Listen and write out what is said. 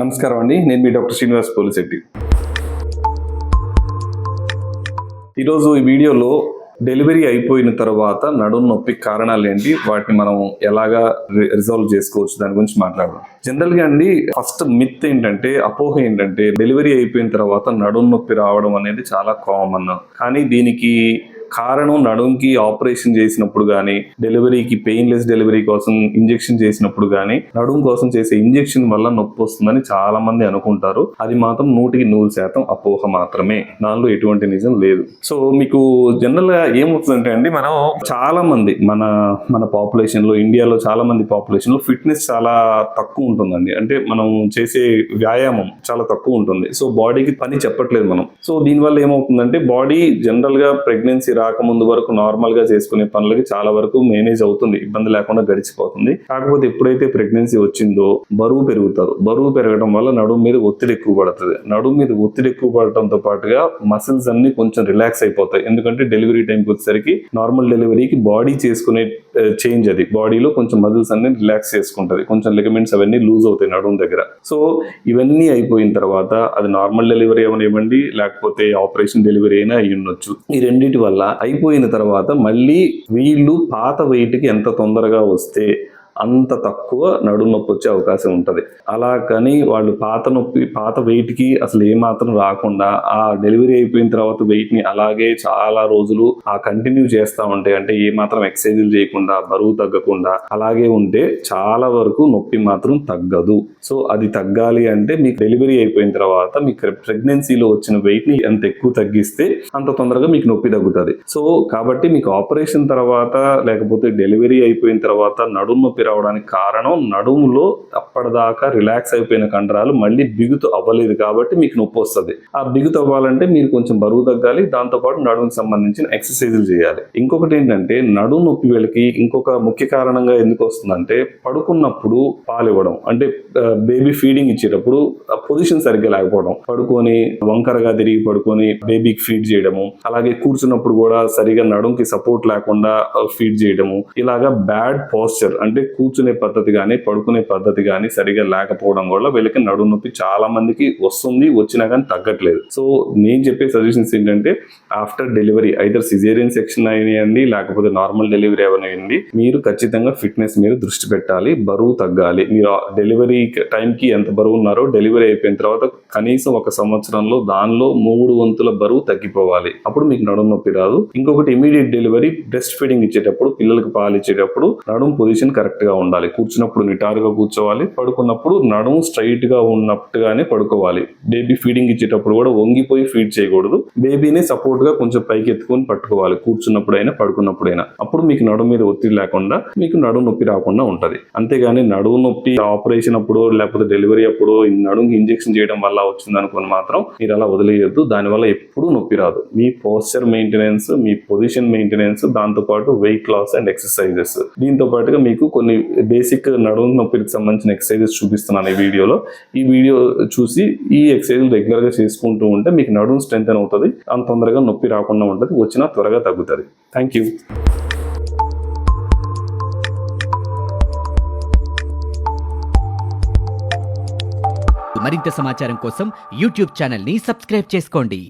నమస్కారం అండి. నేను మీ డాక్టర్ శ్రీనివాస్ పోలిశెట్టి ఈరోజు ఈ వీడియోలో డెలివరీ అయిపోయిన తర్వాత నడుము నొప్పి కారణాలు ఏంటి వాటిని మనం ఎలాగా రిజాల్వ్ చేసుకోవచ్చు దాని గురించి మాట్లాడదాం. జనరల్గా అండి ఫస్ట్ మిత్ ఏంటంటే అపోహ ఏంటంటే డెలివరీ అయిపోయిన తర్వాత నడుము నొప్పి రావడం అనేది చాలా కామన్. కానీ దీనికి కారణం నడుంకి ఆపరేషన్ చేసినప్పుడు కానీ డెలివరీకి పెయిన్లెస్ డెలివరీ కోసం ఇంజెక్షన్ చేసినప్పుడు కానీ నడుం కోసం చేసే ఇంజెక్షన్ వల్ల నొప్పి వస్తుందని చాలా మంది అనుకుంటారు. అది మాత్రం నూటికి నూరు శాతం అపోహ మాత్రమే. దానిలో ఎటువంటి నిజం లేదు. సో మీకు జనరల్గా ఏమవుతుందంటే అండి మనం చాలా మంది మన మన పాపులేషన్లో ఇండియాలో చాలా మంది పాపులేషన్లో ఫిట్నెస్ చాలా తక్కువ ఉంటుందండి. అంటే మనం చేసే వ్యాయామం చాలా తక్కువ ఉంటుంది. సో బాడీకి పని చెప్పట్లేదు మనం. సో దీనివల్ల ఏమవుతుందంటే బాడీ జనరల్గా ప్రెగ్నెన్సీ రాకముందు వరకు నార్మల్గా చేసుకునే పనులకి చాలా వరకు మేనేజ్ అవుతుంది. ఇబ్బంది లేకుండా గడిచిపోతుంది. కాకపోతే ఎప్పుడైతే ప్రెగ్నెన్సీ వచ్చిందో బరువు పెరుగుతారు. బరువు పెరగడం వల్ల నడుము మీద ఒత్తిడి ఎక్కువ పడుతుంది. నడుము మీద ఒత్తిడి ఎక్కువ పడటంతో పాటుగా మసిల్స్ అన్ని కొంచెం రిలాక్స్ అయిపోతాయి. ఎందుకంటే డెలివరీ టైంకి వచ్చేసరికి నార్మల్ డెలివరీకి బాడీ చేసుకునే చేంజ్ అది. బాడీలో కొంచెం మజిల్స్ అన్ని రిలాక్స్ చేసుకుంటది. కొంచెం లిగమెంట్స్ అవన్నీ లూజ్ అవుతాయి నడుము దగ్గర. సో ఇవన్నీ అయిపోయిన తర్వాత అది నార్మల్ డెలివరీ అవనివ్వండి లేకపోతే ఆపరేషన్ డెలివరీ అయినా అయ్యి ఉండొచ్చు ఈ రెండింటి వల్ల అయిపోయిన తర్వాత మళ్ళీ వీళ్ళు పాత వెయిట్కి ఎంత తొందరగా వస్తే అంత తక్కువ నడుము నొప్పి వచ్చే అవకాశం ఉంటుంది. అలా కానీ వాళ్ళు పాత నొప్పి పాత వెయిట్కి అసలు ఏమాత్రం రాకుండా ఆ డెలివరీ అయిపోయిన తర్వాత వెయిట్ని అలాగే చాలా రోజులు ఆ కంటిన్యూ చేస్తూ ఉంటే అంటే ఏమాత్రం ఎక్సర్సైజులు చేయకుండా బరువు తగ్గకుండా అలాగే ఉంటే చాలా వరకు నొప్పి మాత్రం తగ్గదు. సో అది తగ్గాలి అంటే మీకు డెలివరీ అయిపోయిన తర్వాత మీకు ప్రెగ్నెన్సీలో వచ్చిన వెయిట్ని ఎంత ఎక్కువ తగ్గిస్తే అంత తొందరగా మీకు నొప్పి తగ్గుతుంది. సో కాబట్టి మీకు ఆపరేషన్ తర్వాత లేకపోతే డెలివరీ అయిపోయిన తర్వాత నడుము నొప్పి రావడానికి కారణం నడుములో అప్పటిదాకా రిలాక్స్ అయిపోయిన కండరాలు మళ్ళీ బిగుతు అవ్వలేదు కాబట్టి మీకు నొప్పి వస్తుంది. ఆ బిగుతు అవ్వాలంటే మీరు కొంచెం బరువు తగ్గాలి దాంతోపాటు నడుముకి సంబంధించిన ఎక్సర్సైజులు చేయాలి. ఇంకొకటి ఏంటంటే నడుము నొప్పి వెళ్ళకి ఇంకొక ముఖ్య కారణంగా ఎందుకు వస్తుందంటే పడుకున్నప్పుడు పాలు ఇవ్వడం. అంటే బేబీ ఫీడింగ్ ఇచ్చేటప్పుడు పొజిషన్ సరిగ్గా లేకపోవడం. పడుకొని వంకరగా తిరిగి పడుకొని బేబీకి ఫీడ్ చేయడము. అలాగే కూర్చున్నప్పుడు కూడా సరిగా నడుంకి సపోర్ట్ లేకుండా ఫీడ్ చేయడము. ఇలాగా బ్యాడ్ పోస్చర్ అంటే కూర్చునే పద్ధతి కానీ పడుకునే పద్ధతి కానీ సరిగా లేకపోవడం వల్ల వీళ్ళకి నడుము నొప్పి చాలా మందికి వస్తుంది వచ్చినా కానీ తగ్గట్లేదు. సో నేను చెప్పే సజెషన్స్ ఏంటంటే after delivery either caesarean section అయినాయండి లేకపోతే నార్మల్ డెలివరీ అవనివ్వండి మీరు ఖచ్చితంగా ఫిట్నెస్ మీద దృష్టి పెట్టాలి బరువు తగ్గాలి. మీరు డెలివరీ టైంకి ఎంత బరువు ఉన్నారో డెలివరీ అయిపోయిన తర్వాత కనీసం ఒక సంవత్సరంలో దానిలో మూడు వంతుల బరువు తగ్గిపోవాలి. అప్పుడు మీకు నడుము నొప్పి రాదు. ఇంకొకటి ఇమీడియట్ డెలివరీ బ్రెస్ట్ ఫీడింగ్ ఇచ్చేటప్పుడు పిల్లలకు పాలు ఇచ్చేటప్పుడు నడుము పొజిషన్ కరెక్ట్ గా ఉండాలి. కూర్చున్నప్పుడు నిటారుగా కూర్చోవాలి. పడుకున్నప్పుడు నడుము స్ట్రైట్గా ఉన్నట్టుగానే పడుకోవాలి. బేబీ ఫీడింగ్ ఇచ్చేటప్పుడు కూడా వంగిపోయి ఫీడ్ చేయకూడదు. బేబీని సపోర్ట్గా కొంచెం పైకి ఎత్తుకొని పట్టుకోవాలి. కూర్చున్నప్పుడైనా పడుకున్నప్పుడైనా. అప్పుడు మీకు నడుము మీద ఒత్తిడి లేకుండా మీకు నడుము నొప్పి రాకుండా ఉంటుంది. అంతేగాని నడుము నొప్పి ఆపరేషన్ అప్పుడు లేకపోతే డెలివరీ అప్పుడు నడుము నడుముకి ఇంజెక్షన్ చేయడం వల్ల వచ్చింది అనుకుని మాత్రం మీరు అలా వదిలేయద్దు. దానివల్ల ఎప్పుడూ నొప్పి రాదు. మీ పోస్చర్ మెయింటెనెన్స్ మీ పొజిషన్ మెయింటెనెన్స్ దాంతో పాటు వెయిట్ లాస్ అండ్ ఎక్సర్సైజెస్. దీంతో పాటుగా మీకు కొన్ని బేసిక్ నడుము నొప్పికి సంబంధించిన ఎక్సర్సైజెస్ చూపిస్తున్నాను ఈ వీడియోలో. ఈ వీడియో చూసి ఈ ఎక్సర్సైజ్ రెగ్యులర్గా చేసుకుంటూ ఉంటే మీకు నడుము స్ట్రెంత్ అవుతుంది. అంత తొందరగా నొప్పి రాకుండా ఉంటుంది. వచ్చినా త్వరగా తగ్గుతుంది. థ్యాంక్ యూ మరింత సమాచారం కోసం యూట్యూబ్ ఛానల్ని సబ్స్క్రైబ్ చేసుకోండి.